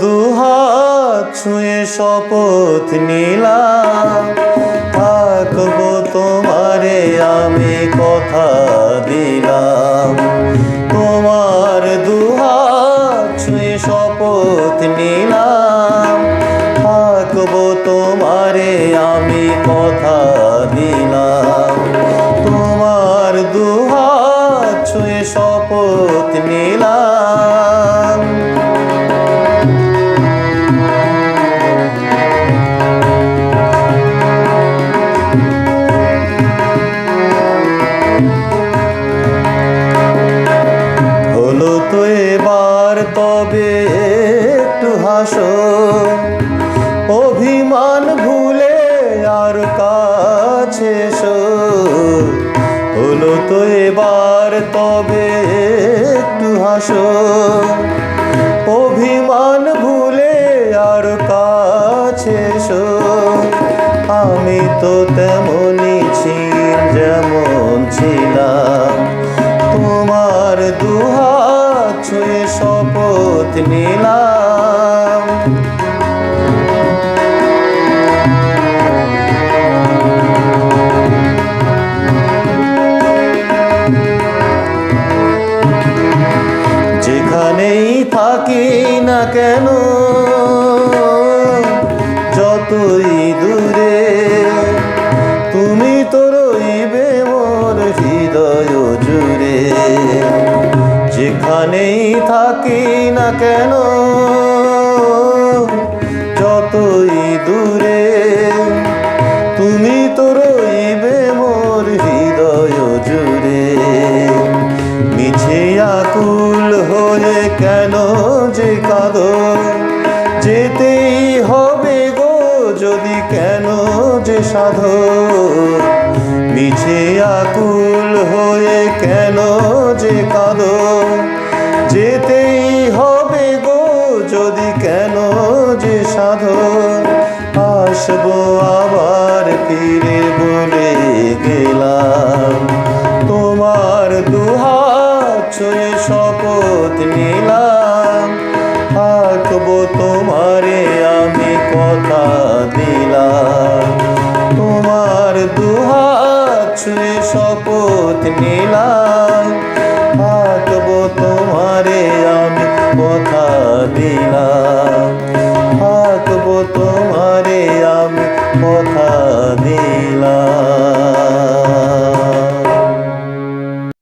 দুহাত ছুঁয়ে শপথ নিলাম। থাকব তোমারে আমি কথা দিলাম। তোমার দুহাত ছুঁয়ে শপথ নিলাম। থাকব তোমারে আমি কথা দিলাম। তোমার দুহাত ছুঁয়ে শপথ নিলাম। এবার তবে একটু হাসো। অভিমান ভুলে আর কাছে হলো তো এবার তবে একটু হাসো। অভিমান ভুলে আর কাছে আমি তো তেমনই ছিল যেমন ছিলাম। তোমার শপথ নিলাম। যেখানেই থাকি না কেন, যতই দূরে, তুমি তো রইবে মোর হৃদয় জুড়ে। যেখানেই থাকি না কেন? যতই দূরে, তুমি তো রইবে মোর হৃদয় জুড়ে। মিছে আকুল হয়ে কেন যে কাঁদো? যেতেই হবে গো যদি কেন যে সাধো? মিছে আকুল হয়ে কেন যে কাঁদো? যে সাধো আসব আবার ফিরে বলে গেলাম। তোমার দুহাত ছুঁয়ে শপথ নিলাম। থাকব তোমারে আমি কথা দিলাম। তোমার দুহাত ছুঁয়ে শপথ নিলাম। থাকব তোমারে আমি কথা দিলাম। তোমারে আমি কথা দিলাম।